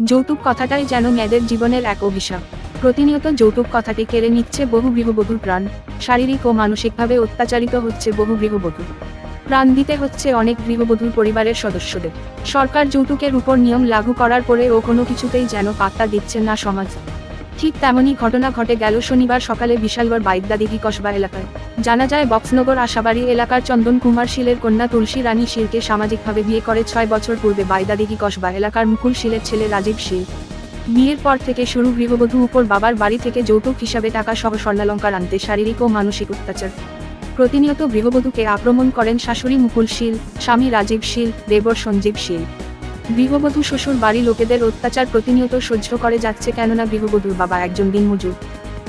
যৌতুক কথাটাই যেন মেয়েদের জীবনের এক অভিশাপ। প্রতিনিয়ত যৌতুক কথাটি কেড়ে নিচ্ছে বহু গৃহবধূর প্রাণ, শারীরিক ও মানসিকভাবে অত্যাচারিত হচ্ছে বহু গৃহবধূ। প্রাণ দিতে হচ্ছে অনেক গৃহবধূর পরিবারের সদস্যদের। সরকার যৌতুকের উপর নিয়ম লাগু করার পরে ও কোনো কিছুতেই যেন পাত্তা দিচ্ছে না সমাজ। ঠিক তেমনই ঘটনা ঘটে গেল শনিবার সকালে বিশালগড় বাইদ্যাদিঘি কসবা এলাকায়। জানা যায়, বক্সনগর আশাবাড়ি এলাকার চন্দন কুমার শিলের কন্যা তুলসী রানী শিলকে সামাজিকভাবে বিয়ে করে ছয় বছর পূর্বে বাইদাদিঘি কসবা এলাকার মুকুল শিলের ছেলে রাজীব শিল। বিয়ের পর থেকে শুরু গৃহবধূ উপর বাবার বাড়ি থেকে যৌতুক হিসাবে টাকা সহ স্বর্ণালঙ্কার আনতে শারীরিক ও মানসিক অত্যাচার। প্রতিনিয়ত গৃহবধূকে আক্রমণ করেন শাশুড়ি মুকুল শীল, স্বামী রাজীব শীল, দেবর সঞ্জীব শীল। গৃহবধূ শ্বশুর বাড়ি লোকেদের অত্যাচার প্রতিনিয়ত সহ্য করে যাচ্ছে কেননা গৃহবধূর বাবা একজন দিনমজুর।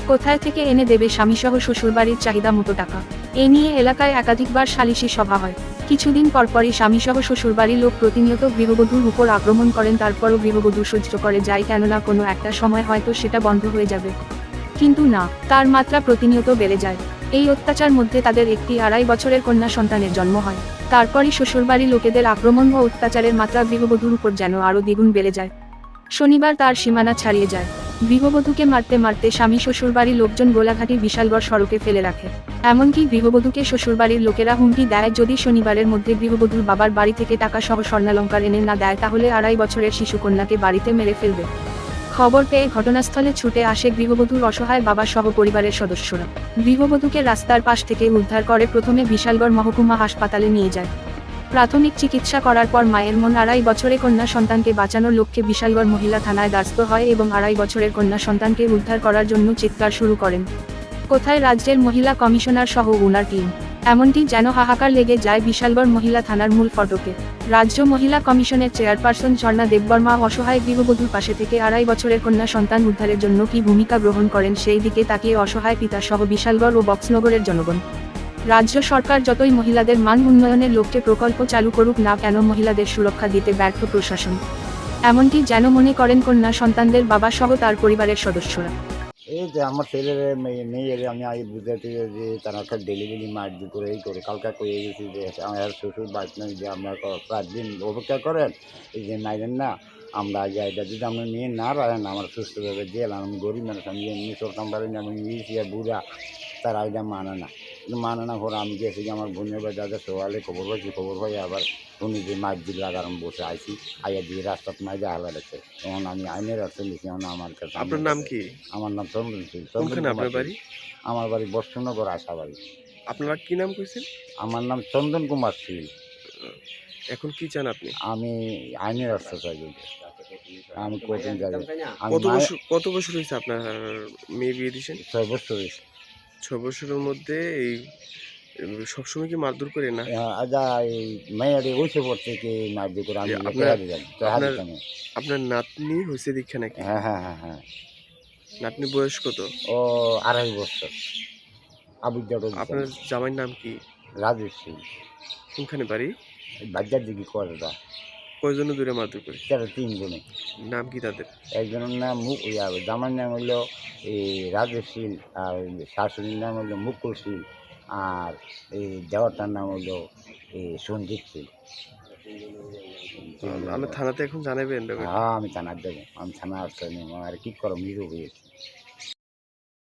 কোথায় থেকে এনে দেবে স্বামীসহ শ্বশুরবাড়ির চাহিদা মতো টাকা? এ নিয়ে এলাকায় একাধিকবার সালিশি সভা হয়। কিছুদিন পরপরই স্বামীসহ শ্বশুরবাড়ির লোক প্রতিনিয়ত গৃহবধূর উপর আক্রমণ করেন, তারপরও গৃহবধূ সহ্য করে যায় কেননা কোনো একটা সময় হয়তো সেটা বন্ধ হয়ে যাবে। কিন্তু না, তার মাত্রা প্রতিনিয়ত বেড়ে যায়। এই অত্যাচার মধ্যে তাদের একটি আড়াই বছরের কন্যা সন্তানের জন্ম হয়। তারপরই শ্বশুরবাড়ি লোকেদের আক্রমণ ও অত্যাচারের মাত্রা গৃহবধূর উপর যেন আরও দ্বিগুণ বেড়ে যায়। শনিবার তার সীমানা ছাড়িয়ে যায়। গৃহবধূকে মারতে মারতে স্বামী শ্বশুরবাড়ির লোকজন গোলাঘাটি বিশালগড় সড়কে ফেলে রাখে। এমনকি গৃহবধূকে শ্বশুরবাড়ির লোকেরা হুমকি দেয়, যদি শনিবারের মধ্যে গৃহবধূর বাবার বাড়ি থেকে টাকা সহ স্বর্ণালঙ্কার এনে না দেয়, তাহলে আড়াই বছরের শিশুকন্যাকে বাড়িতে মেরে ফেলবে। খবর পেয়ে ঘটনাস্থলে ছুটে আসে গৃহবধূর অসহায় বাবা সহ পরিবারের সদস্যরা। গৃহবধূকে রাস্তার পাশ থেকে উদ্ধার করে প্রথমে বিশালগড় মহকুমা হাসপাতালে নিয়ে যায়। প্রাথমিক চিকিৎসা করার পর মায়ের মন আড়াই বছরে কন্যা সন্তানকে বাঁচানোর লক্ষ্যে বিশালগড় মহিলা থানায় দ্বারস্থ হয় এবং আড়াই বছরের কন্যা সন্তানকে উদ্ধার করার জন্য চিৎকার শুরু করেন। কোথায় রাজ্যের মহিলা কমিশনার সহ উনার টিম? এমনটি যেন হাহাকার লেগে যায় বিশালগড় মহিলা থানার মূল ফটকে। রাজ্য মহিলা কমিশনের চেয়ারপারসন ঝর্ণা দেববর্মা অসহায় গৃহবধূর পাশে থেকে আড়াই বছরের কন্যা সন্তান উদ্ধারের জন্য কি ভূমিকা গ্রহণ করেন সেই দিকে তাকিয়ে অসহায় পিতা সহ বিশালগড় ও বক্সনগরের জনগণ। রাজ্য সরকার যতই মহিলাদের মান উন্নয়নের লক্ষ্যে প্রকল্প চালু করুক না কেন মহিলাদের সুরক্ষা দিতে ব্যর্থ প্রশাসন। এমনটি যেন মনে করেন কন্যা সন্তানদের বাবা সহ তার পরিবারের সদস্যরা। এই যে আমার ছেলের মেয়ে, মেয়ের আমি আগে বুঝাতে যে তারা একটা ডেলিভারি মারধর করে, এই করে, কালকে কয়ে গেছি যে আমার শ্বশুর নাই, যে আপনার চার দিন অপেক্ষা করেন, এই যে নাইলেন না, আমরা এটা যদি আপনি নিয়ে না রাখেন, আমার সুস্থভাবে গেলাম আমি গরিব মানুষ, আমি এমনি চলতাম পারি না আমি ইয়ে বুড়া, তার আইডা মানে না। কিন্তু মানে না পরে আমি গেছি যে আমার বোনের বাড়ি দাদা সকালে খবর পাইছি খবর পাই আবার উনি যে মাছ লাগার আমি বসে আইছি আইয়া দিয়ে রাস্তাত মাই দেখা লাগছে তখন আমি আইনের রাস্তা লিখি এখন আমার কাছে আপনার নাম কি? আমার নাম চন্দন সিং আপনার বাড়ি? আমার বাড়ি বর্ষনগর আশা বাড়ি আপনারা কি নাম কইছেন? আমার নাম চন্দন কুমার শীল। এখন কি চান আপনি? আমি আইনের রাস্তা চাই। আমি কোচিং আমি কত বছর কত বছর হয়েছে আপনার মেয়ে বিয়ে দিয়েছেন ছয় বছর হয়েছে। ছ বছরের মধ্যে এই সবসময় কি মারধর করে না? হ্যাঁ, আজা এই মেয়ের ওইসে পর থেকে মার দিয়ে করে আমি আপনার- জানি জানি। নাতনি হয়েছে দীক্ষা নাকি? হ্যাঁ হ্যাঁ হ্যাঁ হ্যাঁ। নাতনি বয়স কত? ও আড়াই বছর। আবিদ্যা আপনার জামাইয়ের নাম কি? রাজেশ সিং। কোনখানে বাড়ি? বাজার দিকে করে কয়জনে দূরে মারধর করে? তারা তিনজনে। নাম কি তাদের? একজনের নাম জামার নাম হলো এই রাজেশ শীল আর শাশুড়ির নাম হলো মুকুল শীল আর এই দেওয়ারটার নাম হলো এই সঞ্জিত শীল আপনি থানাতে এখন জানাবেন হ্যাঁ আমি থানার দেবো আমি থানা আসতে আর কি করো মৃত্যু হয়েছি